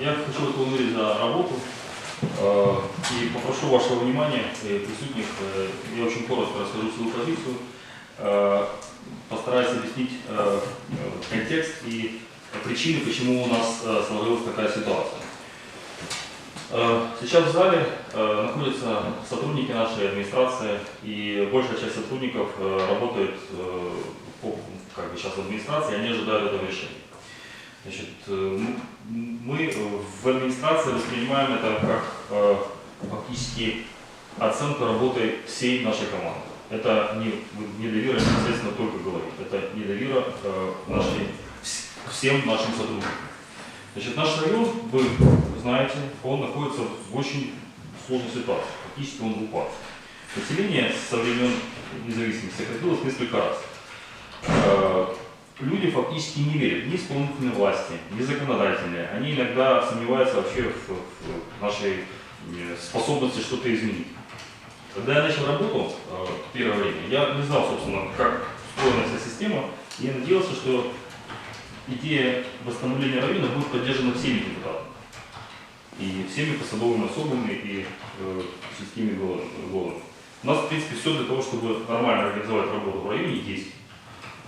Я хочу поблагодарить за работу э, и попрошу вашего внимания, э, присутствующих, э, я очень коротко расскажу свою позицию, постараюсь объяснить контекст и причины, почему у нас сложилась такая ситуация. Сейчас в зале находятся сотрудники нашей администрации, и большая часть сотрудников работает как бы сейчас в администрации, они ожидают этого решения. Значит, э, мы э, в администрации воспринимаем это как э, фактически оценку работы всей нашей команды. Это не недоверие непосредственно только говорит, это недоверие э, нашей, вс- всем нашим сотрудникам. Значит, наш район, вы знаете, он находится в очень сложной ситуации. Фактически он в упадке. Население со времен независимости сократилось несколько раз. Люди фактически не верят ни исполнительной власти, ни законодательной. Они иногда сомневаются вообще в, в нашей э, способности что-то изменить. Когда я начал работу э, первое время, я не знал, собственно, как устроена вся система, и я надеялся, что идея восстановления района будет поддержана всеми депутатами. И всеми посадовыми особами и э, сельскими головами. У нас, в принципе, все для того, чтобы нормально организовать работу в районе, есть.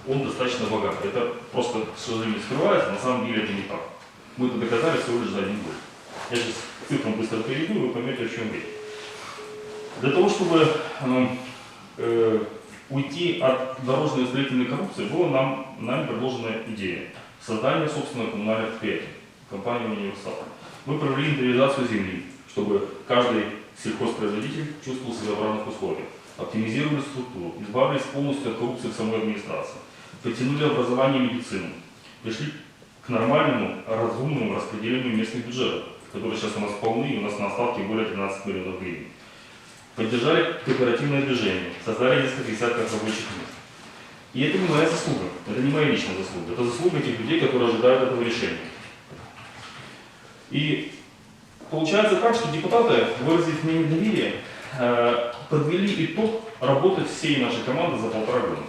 Он достаточно богат. Это просто, к сожалению, скрывается, на самом деле это не так. Мы это доказали всего лишь за один год. Я сейчас цифрам быстро перейду, и вы поймете, о чем речь. Для того, чтобы э, э, уйти от дорожной строительной коррупции, была нам, нами предложена идея создания собственного коммунального предприятия, компании «Универсал». Мы провели инвентаризацию земли, чтобы каждый сельхозпроизводитель чувствовал себя в равных условиях. Оптимизировали структуру, избавились полностью от коррупции в самой администрации, подтянули образование и медицину, пришли к нормальному, разумному распределению местных бюджетов, которые сейчас у нас полны, и у нас на остатке более 13 миллионов гривен. Поддержали кооперативное движение, создали несколько десятков рабочих мест. И это не моя заслуга, это не моя личная заслуга, это заслуга тех людей, которые ожидают этого решения. И получается так, что депутаты, выразив мне недоверие, э, подвели итог работы всей нашей команды за полтора года.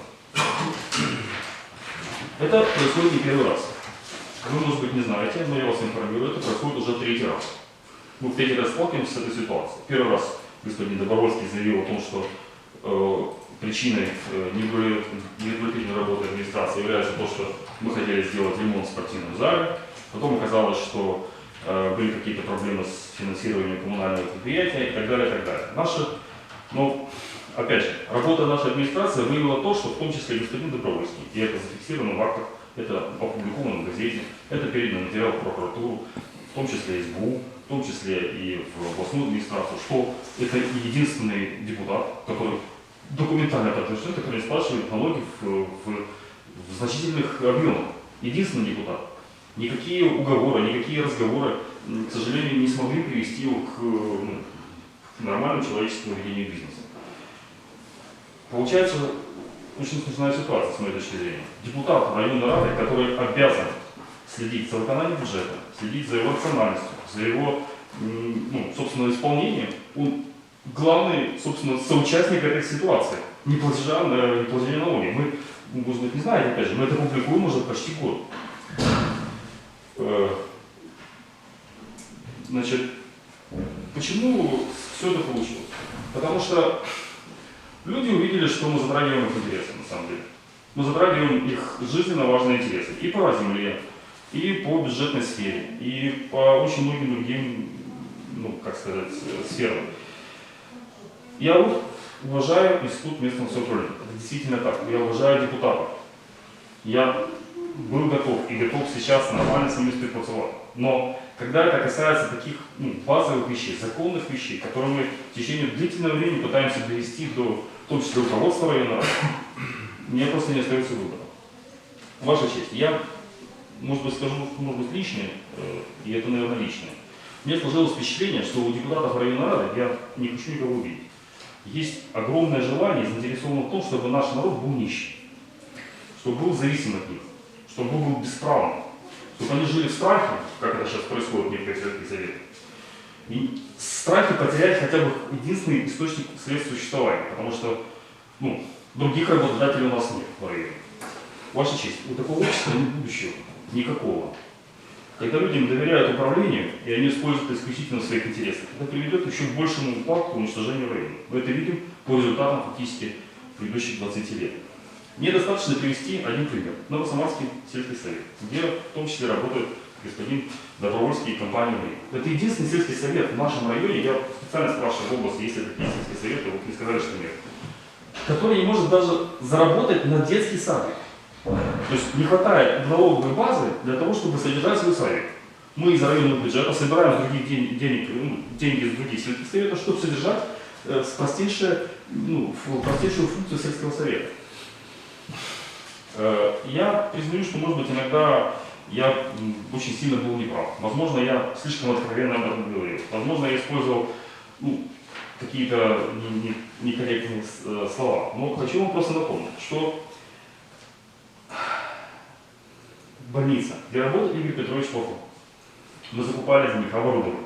Это происходит не первый раз. Вы, может быть, не знаете, но я вас информирую, это происходит уже третий раз. Мы в третий раз сталкиваемся с этой ситуацией. Первый раз господин Добровольский заявил о том, что э, причиной э, неудовлетворительной работы администрации является то, что мы хотели сделать ремонт в спортивном зале. Потом оказалось, что э, были какие-то проблемы с финансированием коммунального предприятия и так далее, и так далее. Наши, ну, опять же, работа нашей администрации выявила то, что в том числе господин Добровольский, и это зафиксировано в актах, это опубликовано в газете, это передано материал в прокуратуру, в том числе СБУ, в том числе и в областную администрацию, что это единственный депутат, который документально подтвержден, который спрашивает налоги в, в- в значительных объемах. Единственный депутат. Никакие уговоры, никакие разговоры, к сожалению, не смогли привести его к, ну, к нормальному человеческому ведению бизнеса. Получается очень смешная ситуация, с моей точки зрения. Депутат районной рады, который обязан следить за выполнением бюджета, следить за его рациональностью, за его, ну, собственно, исполнением, он главный, собственно, соучастник этой ситуации. Не платежа, на- не платежа налоги. Мы, ну, может быть, не знаете, опять же, мы это публикуем уже почти год. Э, Значит, почему все это получилось? Потому что люди увидели, что мы затрагиваем их интересы, на самом деле. Мы затрагиваем их жизненно важные интересы и по земле, и по бюджетной сфере, и по очень многим другим, ну, как сказать, сферам. Я уважаю институт местного самоуправления. Это действительно так. Я уважаю депутатов. Я был готов и готов сейчас нормально с ними співпрацювати. Но когда это касается таких ну, базовых вещей, законных вещей, которые мы в течение длительного времени пытаемся довести до, том числе, руководства района, мне просто не остается выбора. Ваша честь, я, может быть, скажу, может быть, лишнее, э, и это, наверное, лишнее. Мне сложилось впечатление, что у депутатов района Рады, я не хочу никого увидеть, есть огромное желание, заинтересовано в том, чтобы наш народ был нищий, чтобы был зависим от них, чтобы был бесправным, чтобы они жили в страхе, как это сейчас происходит в некоторых советах, и в страхе потерять хотя бы единственный источник средств существования, потому что ну, других работодателей у нас нет в районе. Ваша честь, у такого общества нет будущего, никакого. Когда люди не доверяют управлению, и они используют это исключительно в своих интересах, это приведет еще к большему упадку уничтожению района. Мы это видим по результатам фактически предыдущих 20 лет. Мне достаточно привести один пример. Новосамарский сельский совет, где в том числе работает господин Добровольский и компания «Мрия». Это единственный сельский совет в нашем районе, я специально спрашиваю в области, есть ли такие сельские советы, вот мне сказали, что нет, который не может даже заработать на детский садик. То есть не хватает налоговой базы для того, чтобы содержать свой садик. Мы из районного бюджета собираем с других ден- денег, ну, деньги из других сельских советов, чтобы содержать э, простейшее, ну, простейшую функцию сельского совета. Э, Я признаю, что, может быть, иногда я очень сильно был неправ. Возможно, я слишком откровенно об этом говорил. Возможно, я использовал ну, какие-то не- не- некорректные э, слова. Но хочу вам просто напомнить, что больница, где работает Игорь Петрович Попов, мы закупали за них оборудование,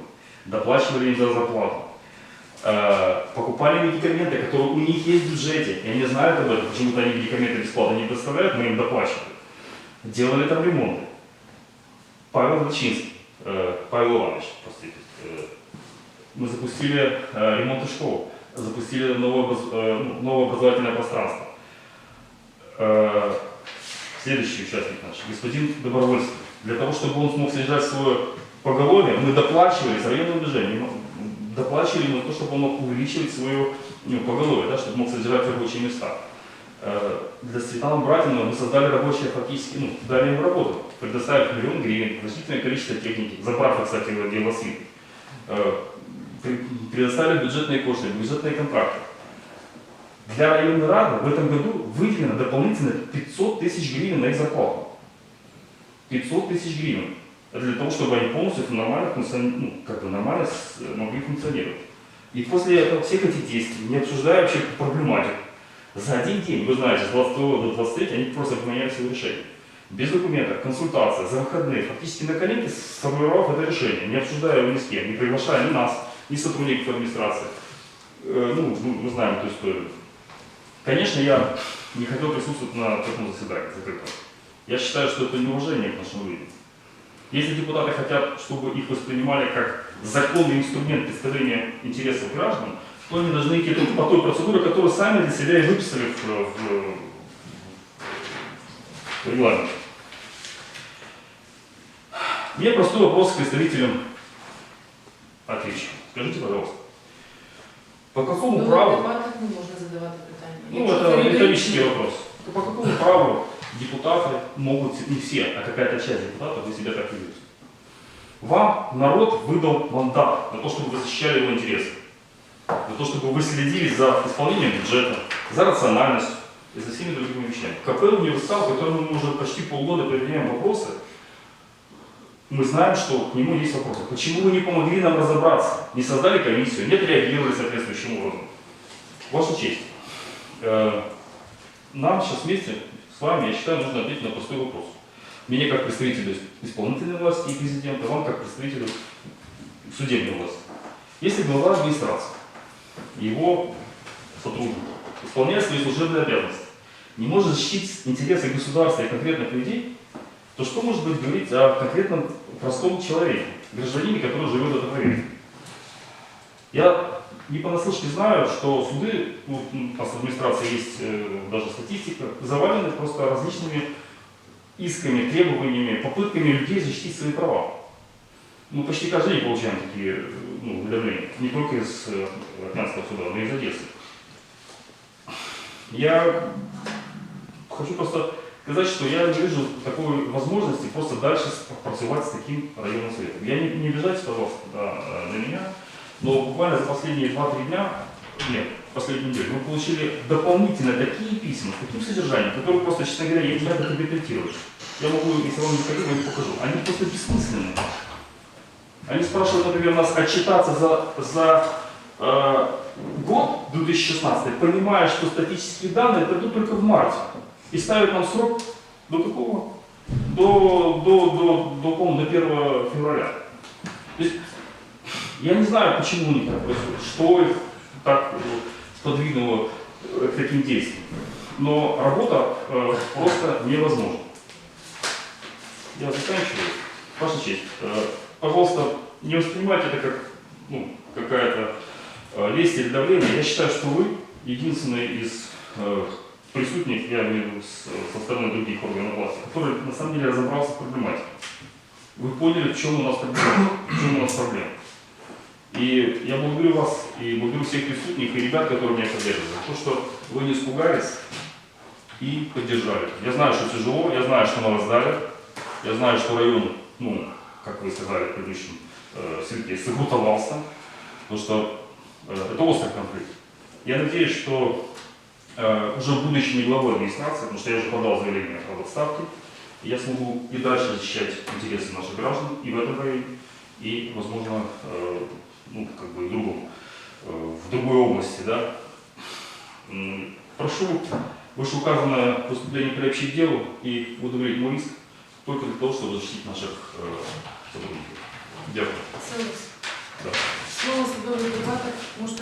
доплачивали им за зарплату, э, покупали медикаменты, которые у них есть в бюджете, и они знают об этом, почему-то они медикаменты бесплатно не представляют, мы им доплачивали. Делали там ремонты. Павел Лачинский, э, Павел Иванович, простите, э, мы запустили э, ремонт школ, запустили новое, ну, новое образовательное пространство. Следующий участник наш, господин Добровольский. Для того, чтобы он смог содержать свое поголовье, мы доплачивали с районного движения, мы доплачивали ему то, чтобы он мог увеличивать свое ну, поголовье, да, чтобы мог содержать рабочие места. Для Светланы Братиновой мы создали рабочие фактически, ну, дали ему работу, предоставив миллион гривен, значительное количество техники, забрав, кстати, в отдел освиты. Э, предоставили бюджетные кошты, бюджетные контракты. Для районной рады в этом году выделено дополнительно 500 тысяч гривен на их зарплату. 500 тысяч гривен. Для того, чтобы они полностью нормально, ну, как бы нормально с- могли функционировать. И после всех этих действий, не обсуждая вообще проблематику, за один день, вы знаете, с 22 до 23 они просто поменяли свое решение. Без документов, консультация, за выходные, фактически на коленке сформировав это решение, не обсуждая его ни с кем, не приглашая ни нас, ни сотрудников администрации. Э, ну, мы, знаем эту историю. Конечно, я не хотел присутствовать на таком заседании закрытом. Я считаю, что это неуважение к нашим людям. Если депутаты хотят, чтобы их воспринимали как законный инструмент представления интересов граждан, то они должны идти по той процедуре, которую сами для себя и выписали в, в- У меня простой вопрос к представителям ответчика. Скажите, пожалуйста, по какому Ну, праву дебатах не можна задавати питання. ну, это риторический вопрос. По какому праву депутаты могут, не все, а какая-то часть депутатов вы себя так ведете? Вам народ выдал мандат на то, чтобы вы защищали его интересы, на то, чтобы вы следили за исполнением бюджета, за рациональностью и за всеми другими вещами. КП «Универсал», которому мы уже почти полгода проверяем вопросы, мы знаем, что к нему есть вопросы. Почему вы не помогли нам разобраться, не создали комиссию, не отреагировали соответствующим образом? Ваша честь. Э, Нам сейчас вместе с вами, я считаю, нужно ответить на простой вопрос. Мне как представителю исполнительной власти и президента, вам как представителю судебной власти. Если глава администрации, его сотрудник, исполняя свои служебные обязанности, не может защитить интересы государства и конкретных людей, то что может быть говорить о конкретном простом человеке, гражданине, который живет в этом районе? Я не понаслышке знаю, что суды, ну, у нас в администрации есть э, даже статистика, завалены просто различными исками, требованиями, попытками людей защитить свои права. Мы почти каждый день получаем такие э, ну, уведомления, не только из э, Армянского суда, но и из Одессы. Я хочу просто сказать, что я не вижу такой возможности просто дальше працевать с таким районным советом. Я не, не обижайтесь, пожалуйста, да, э, на меня, но буквально за последние 2-3 дня, нет, последнюю неделю, мы получили дополнительно такие письма, с таким содержанием, которые просто, честно говоря, я не знаю, как интерпретировать. Я могу, если вам не хотите, я их покажу. Они просто бессмысленные. Они спрашивают, например, нас отчитаться за, за э, год 2016, понимая, что статистические данные придут только в марте. И ставят нам срок до какого? До, до, до, до, по-моему, до 1 февраля. То есть, я не знаю, почему у них так происходит, что их так сподвинуло э, к таким действиям. Но работа э, просто невозможна. Я заканчиваю. Ваша честь, э, пожалуйста, не воспринимайте это как ну, какая-то э, лесть или давление. Я считаю, что вы единственный из э, присутних, я имею в виду со стороны других органов власти, который на самом деле разобрался в проблематике. Вы поняли, в чем у нас проблема. В чем у нас проблема. И я благодарю вас и благодарю всех присутних и ребят, которые меня поддерживают, за то, что вы не испугались и поддержали. Я знаю, что тяжело, я знаю, что вас давят, я знаю, что район, ну, как вы сказали в предыдущем э, свитке, сокрутовался, потому что э, это острый конфликт. Я надеюсь, что уже будучи не главой администрации, потому что я уже подал заявление об отставке, я смогу и дальше защищать интересы наших граждан и в этом районе, и, возможно, э, ну, как бы в другом, э, в другой области, да. Прошу вышеуказанное поступление приобщить к делу и удовлетворить мой иск только для того, чтобы защитить наших э, сотрудников. Дякую. Да. слово судових дебатах може